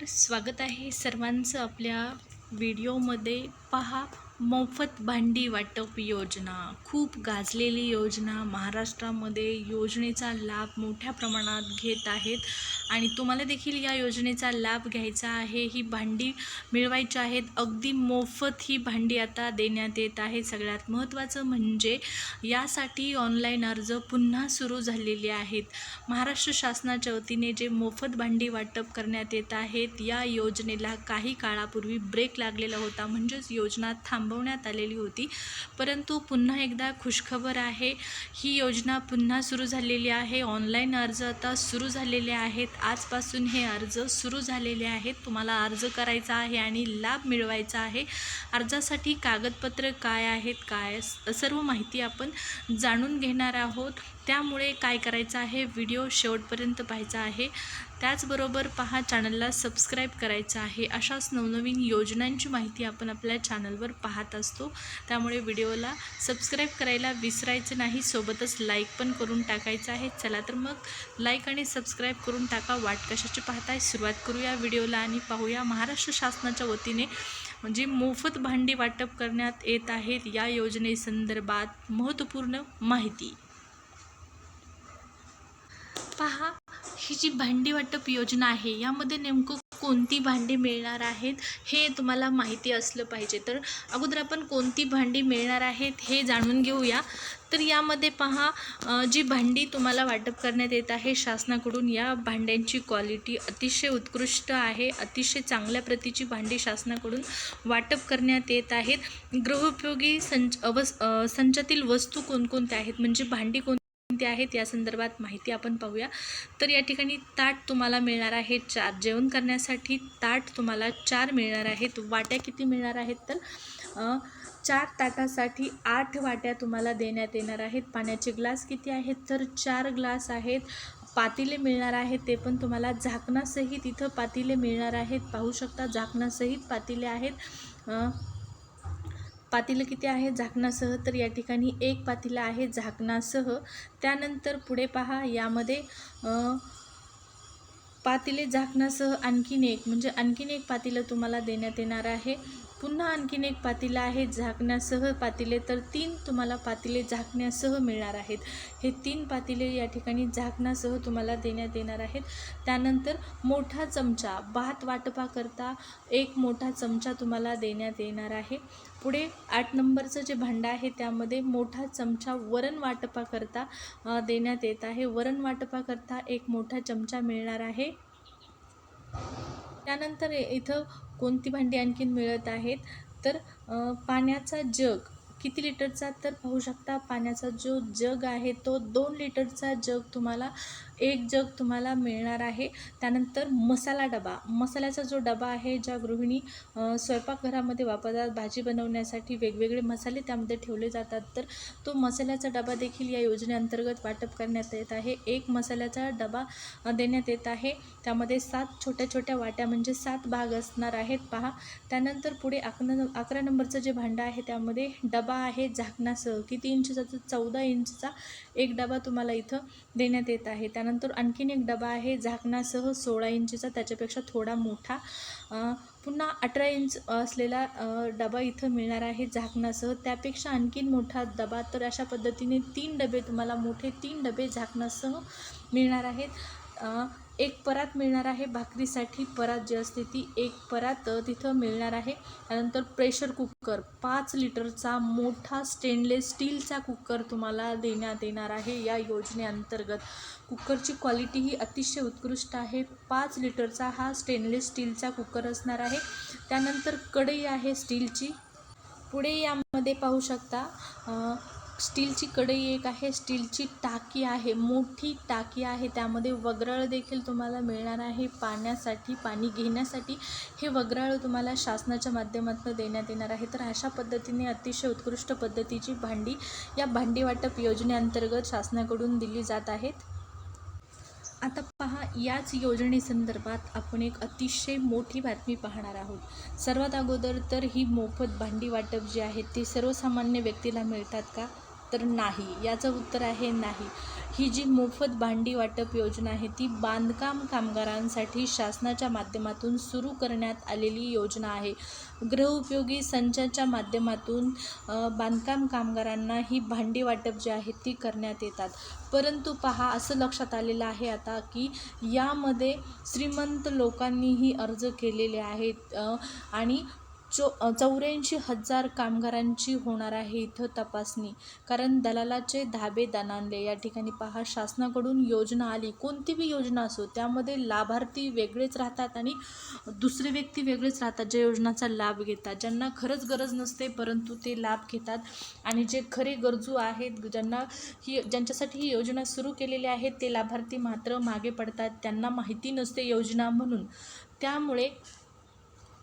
नमस्कार स्वागत आहे सर्वांचं आपल्या व्हिडिओमध्ये. पहा मोफत भांडी वाटप योजना खूप गाजलेली योजना. महाराष्ट्रामध्ये योजनेचा लाभ मोठ्या प्रमाणात घेत आहेत आणि तुम्हाला देखील या योजनेचा लाभ घ्यायचा आहे. ही भांडी मिळवायची आहेत. अगदी मोफत ही भांडी आता देण्यात येत आहे सगळ्यात महत्त्वाचं म्हणजे यासाठी ऑनलाईन अर्ज पुन्हा सुरू झालेले आहेत. महाराष्ट्र शासनाच्या वतीने जे मोफत भांडी वाटप करण्यात येत आहेत या योजनेला काही काळापूर्वी ब्रेक लागलेला होता. म्हणजेच योजना थांब थांबवण्यात आलेली होती. परंतु पुन्हा एकदा खुशखबर आहे. ही योजना पुन्हा सुरू झालेली आहे. ऑनलाईन अर्ज आता सुरू झालेले आहेत. आजपासून हे अर्ज सुरू झालेले आहेत. तुम्हाला अर्ज करायचा आहे आणि लाभ मिळवायचा आहे. अर्जासाठी कागदपत्र काय आहेत? काय सर्व माहिती आपण जाणून घेणार आहोत. त्यामुळे काय करायचं आहे? व्हिडिओ शेवटपर्यंत पाहायचा आहे. त्याचबरोबर पहा चॅनलला सबस्क्राईब करायचं आहे. अशाच नवनवीन योजनांची माहिती आपण आपल्या चॅनलवर पाहत असतो. त्यामुळे व्हिडिओला सबस्क्राईब करायला विसरायचं नाही. सोबतच लाईक पण करून टाकायचं आहे. चला तर मग लाईक आणि सबस्क्राईब करून टाका. वाट कशाची पाहताय? सुरुवात करूया व्हिडिओला आणि पाहूया महाराष्ट्र शासनाच्या वतीने म्हणजे मोफत भांडी वाटप करण्यात येत आहेत. या योजनेसंदर्भात महत्त्वपूर्ण माहिती. पहा ही जी भांडी वाटप योजना आहे यामध्ये नेमकं कोणती भांडी मिळणार आहेत हे तुम्हाला माहिती असलं पाहिजे. तर अगोदर आपण कोणती भांडी मिळणार आहेत हे जाणून घेऊया. तर यामध्ये पहा जी भांडी तुम्हाला वाटप करण्यात येत आहे शासनाकडून या भांड्यांची क्वालिटी अतिशय उत्कृष्ट आहे अतिशय चांगल्या प्रतीची भांडी शासनाकडून वाटप करण्यात येत आहेत. गृहोपयोगी संच अवस संचातील वस्तू कोणकोणत्या आहेत म्हणजे भांडी कोण कोणते आहेत या संदर्भात माहिती आपण पाहूया. तर या ठिकाणी ताट तुम्हाला मिळणार आहे चार. जेवण करण्यासाठी ताट तुम्हाला चार मिळणार आहेत. वाट्या किती मिळणार आहेत तर चार ताटासाठी आठ वाट्या तुम्हाला देण्यात येणार आहेत. पाण्याचे ग्लास किती आहेत तर चार ग्लास आहेत. पातिले मिळणार आहेत ते पण तुम्हाला झाकणासहित इथं पातिले मिळणार आहेत. पाहू शकता झाकणासहित पातिले आहेत. पातेलं किती आहे? झाकणासह. तर या ठिकाणी एक पातेलं आहे झाकणासह. त्यानंतर पुढे पहा यामध्ये पातेले झाकणासह आणखीन एक. म्हणजे आणखीन एक पातेलं तुम्हाला देण्यात येणार आहे. पुन्हा आणखीन एक पातेलं आहे झाकण्यासह पातेले. तर तीन तुम्हाला पातेले झाकण्यासह मिळणार आहेत. हे तीन पातेले या ठिकाणी झाकण्यासह तुम्हाला देण्यात येणार आहेत. त्यानंतर मोठा चमचा भात वाटपाकरता एक मोठा चमचा तुम्हाला देण्यात येणार आहे. पुढे आठ नंबरचं जे भांडं आहे त्यामध्ये मोठा चमचा वरण वाटपाकरता देण्यात येत आहे. वरण वाटपाकरता एक मोठा चमचा मिळणार आहे. त्यानंतर इथं कोणती भांडी आणखीन मिळत आहेत? तर पाण्याचा जग. किती लिटरचा? तर पाहू शकता पाण्याचा जो जग आहे तो दोन लिटरचा जग तुम्हाला एक जग तुम्हाला मिळणार आहे. त्यानंतर मसाला डबा. मसाल्याचा जो डबा आहे ज्या गृहिणी स्वयंपाकघरामध्ये वापरतात भाजी बनवण्यासाठी वेगवेगळे मसाले त्यामध्ये ठेवले जातात तर तो मसाल्याचा डबा देखील या योजनेअंतर्गत वाटप करण्यात येत आहे. एक मसाल्याचा डबा देण्यात येत आहे. त्यामध्ये सात छोट्या छोट्या वाट्या म्हणजे सात भाग असणार आहेत. पहा. त्यानंतर पुढे अकरा अकरा नंबरचं जे भांडं आहे त्यामध्ये डबा आहे झाकणासह किती इंचचा तर चौदा इंचचा एक डबा तुम्हाला इथं देण्यात येत आहे. त्यानंतर आणखीन एक डबा आहे झाकणासह सोळा इंचचा त्याच्यापेक्षा थोडा मोठा. पुन्हा अठरा इंच असलेला डबा इथं मिळणार आहे झाकणासह. त्यापेक्षा आणखीन मोठा डबा तर अशा पद्धतीने तीन डबे तुम्हाला मोठे तीन डबे झाकणासह मिळणार आहेत. एक परात मिळणार आहे. भाकरीसाठी परात जी असते ती एक परात तिथं मिळणार आहे. त्यानंतर प्रेशर कुकर पाच लिटरचा मोठा स्टेनलेस स्टीलचा कुकर तुम्हाला देण्यात येणार आहे या योजनेअंतर्गत. कुकरची क्वालिटी ही अतिशय उत्कृष्ट आहे. पाच लिटरचा हा स्टेनलेस स्टीलचा कुकर असणार आहे. त्यानंतर कढई आहे स्टीलची. पुढे यामध्ये पाहू शकता स्टीलची कढई एक आहे स्टीलची टाकी आहे मोठी टाकी आहे. त्यामध्ये वगराळ देखील तुम्हाला मिळणार आहे. पाण्यासाठी पाणी घेण्यासाठी हे वगराळ तुम्हाला शासनाच्या माध्यमातून देण्यात येणार आहे. तर अशा पद्धतीने अतिशय उत्कृष्ट पद्धतीची भांडी या भांडी वाटप योजनेअंतर्गत शासनाकडून दिली जात आहेत. आता पहा याच योजनेसंदर्भात आपण एक अतिशय मोठी बातमी पाहणार आहोत. सर्वात अगोदर तर ही मोफत भांडी वाटप जी आहेत ती सर्वसामान्य व्यक्तीला मिळतात का? तर नाही याचं उत्तर आहे नाही. ही जी मोफत भांडी वाटप योजना आहे ती बांधकाम कामगारांसाठी शासनाच्या माध्यमातून सुरू करण्यात आलेली योजना आहे. गृहउपयोगी संचाच्या माध्यमातून बांधकाम कामगारांना ही भांडी वाटप जी आहे ती करण्यात येतात. परंतु पहा असं लक्षात आलेलं आहे आता की यामध्ये श्रीमंत लोकांनीही अर्ज केलेले आहेत आणि चो चौऱ्याऐंशी हजार कामगारांची होणार आहे इथं तपासणी. कारण दलालाचे धाबे दणाणले. या ठिकाणी पहा शासनाकडून योजना आली. कोणती बी योजना असो त्यामध्ये लाभार्थी वेगळेच राहतात आणि दुसरे व्यक्ती वेगळेच राहतात ज्या योजनाचा लाभ घेतात. ज्यांना खरंच गरज नसते परंतु ते लाभ घेतात. आणि जे खरे गरजू आहेत ज्यांना ही ज्यांच्यासाठी ही योजना सुरू केलेली आहे ते लाभार्थी मात्र मागे पडतात. त्यांना माहिती नसते योजना म्हणून. त्यामुळे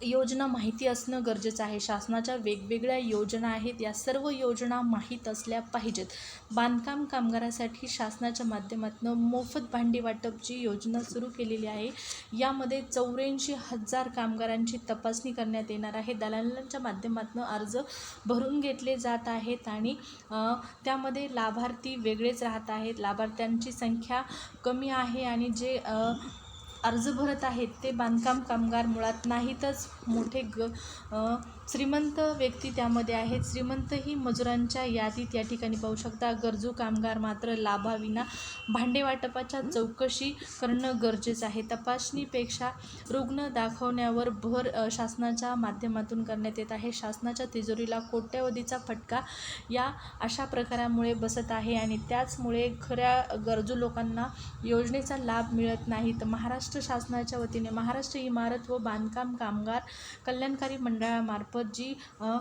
योजना माहिती असणं गरजेचं आहे. शासनाच्या वेगवेगळ्या योजना आहेत. या सर्व योजना माहीत असल्या पाहिजेत. बांधकाम कामगारासाठी शासनाच्या माध्यमातून मोफत भांडी वाटपची योजना सुरू केलेली आहे. यामध्ये चौऱ्याऐंशी हजार कामगारांची तपासणी करण्यात येणार आहे. दलालांच्या माध्यमातून अर्ज भरून घेतले जात आहेत आणि त्यामध्ये लाभार्थी वेगळेच राहत आहेत. लाभार्थ्यांची संख्या कमी आहे आणि जे अर्ज भरत आहेत ते बांधकाम कामगार मुळात नाहीतच मोठे ग श्रीमंत व्यक्ती त्यामध्ये आहेत. श्रीमंत ही मजुरांच्या यादीत या ठिकाणी पाहू शकता गरजू कामगार मात्र लाभाविना भांडे वाटपाच्या चौकशी करणं गरजेचं आहे. तपासणीपेक्षा रुग्ण दाखवण्यावर भर शासनाच्या माध्यमातून करण्यात येत आहे. शासनाच्या तिजोरीला कोट्यवधीचा फटका या अशा प्रकारामुळे बसत आहे आणि त्याचमुळे खऱ्या गरजू लोकांना योजनेचा लाभ मिळत नाही. तर महाराष्ट्र शासनाच्या वतीने महाराष्ट्र इमारत व बांधकाम कामगार कल्याणकारी मंडळामार्फत जी अ,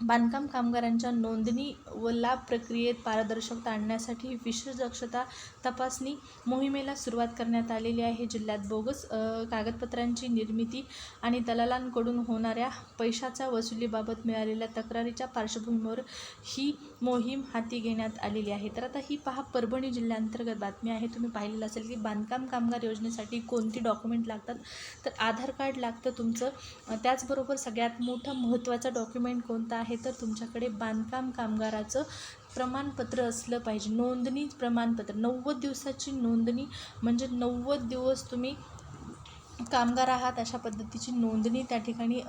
बांधकाम कामगारांच्या नोंदणी व लाभ प्रक्रियेत पारदर्शकता आणण्यासाठी विशेष दक्षता तपासणी मोहिमेला सुरुवात करण्यात आलेली आहे. जिल्ह्यात बोगस कागदपत्रांची निर्मिती आणि दलालांकडून होणाऱ्या पैशाच्या वसुलीबाबत मिळालेल्या तक्रारीच्या पार्श्वभूमीवर ही मोहीम हाती घेण्यात आलेली आहे. तर आता ही पहा परभणी जिल्ह्याअंतर्गत बातमी आहे. तुम्ही पाहिलेलं असेल की बांधकाम कामगार योजनेसाठी कोणती डॉक्युमेंट लागतात? तर आधार कार्ड लागतं तुमचं. त्याचबरोबर सगळ्यात मोठं महत्त्वाचं डॉक्युमेंट कोणतं आहे? आहे तर तुमच्याकडे बांधकाम कामगाराचं प्रमाणपत्र असलं पाहिजे. नोंदणी प्रमाणपत्र. नव्वद दिवसाची नोंदणी म्हणजे नव्वद दिवस तुम्ही कामगार आहात अशा पद्धतीची नोंदणी त्या ठिकाणी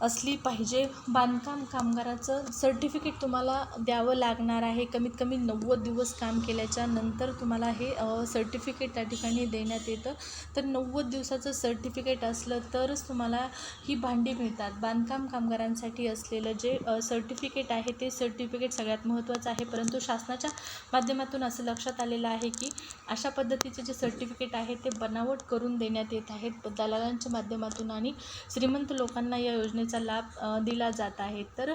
असली पाहिजे. बांधकाम कामगाराचं सर्टिफिकेट तुम्हाला द्यावं लागणार आहे. कमीत कमी नव्वद दिवस काम केल्याच्यानंतर तुम्हाला हे सर्टिफिकेट त्या ठिकाणी देण्यात येतं. तर नव्वद दिवसाचं सर्टिफिकेट असलं तरच तुम्हाला ही भांडी मिळतात. बांधकाम कामगारांसाठी असलेलं जे सर्टिफिकेट आहे ते सर्टिफिकेट सगळ्यात महत्त्वाचं आहे. परंतु शासनाच्या माध्यमातून असं लक्षात आलेलं आहे की अशा पद्धतीचे जे सर्टिफिकेट आहे ते बनावट करून देण्यात येत आहेत. दलालांच्या माध्यमातून आणि श्रीमंत लोकांना या योजनेचा लाभ दिला जात आहे. तर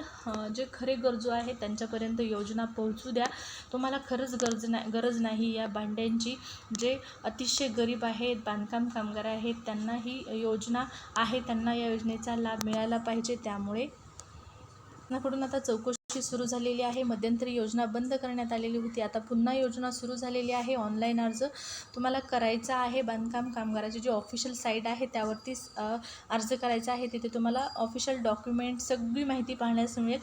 जे खरे गरजू आहेत त्यांच्यापर्यंत योजना पोहोचू द्या. तुम्हाला खरंच गरज नाही गरज नाही या भांड्यांची. जे अतिशय गरीब आहेत बांधकाम कामगार आहेत त्यांना ही योजना आहे. त्यांना या योजनेचा लाभ मिळाला पाहिजे. त्यामुळे शासनाकडून आता चौकशी सुरू झालेली आहे. मध्यंतरी योजना बंद करण्यात आलेली होती. आता पुन्हा योजना सुरू झालेली आहे. ऑनलाईन अर्ज तुम्हाला करायचा आहे. बांधकाम कामगाराची जी ऑफिशियल साईट आहे त्यावरती अर्ज करायचा आहे. तिथे तुम्हाला ऑफिशियल डॉक्युमेंट सगळी माहिती पाहण्यास मिळेल.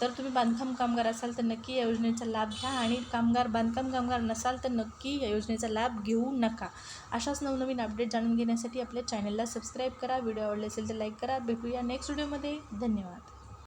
तर तुम्ही बांधकाम कामगार असाल तर नक्की या योजनेचा लाभ घ्या आणि कामगार बांधकाम कामगार नसाल तर नक्की या योजनेचा लाभ घेऊ नका. अशाच नवनवीन अपडेट जाणून घेण्यासाठी आपल्या चॅनलला सबस्क्राईब करा. व्हिडिओ आवडले असेल तर लाईक करा. भेटूया नेक्स्ट व्हिडिओमध्ये. धन्यवाद.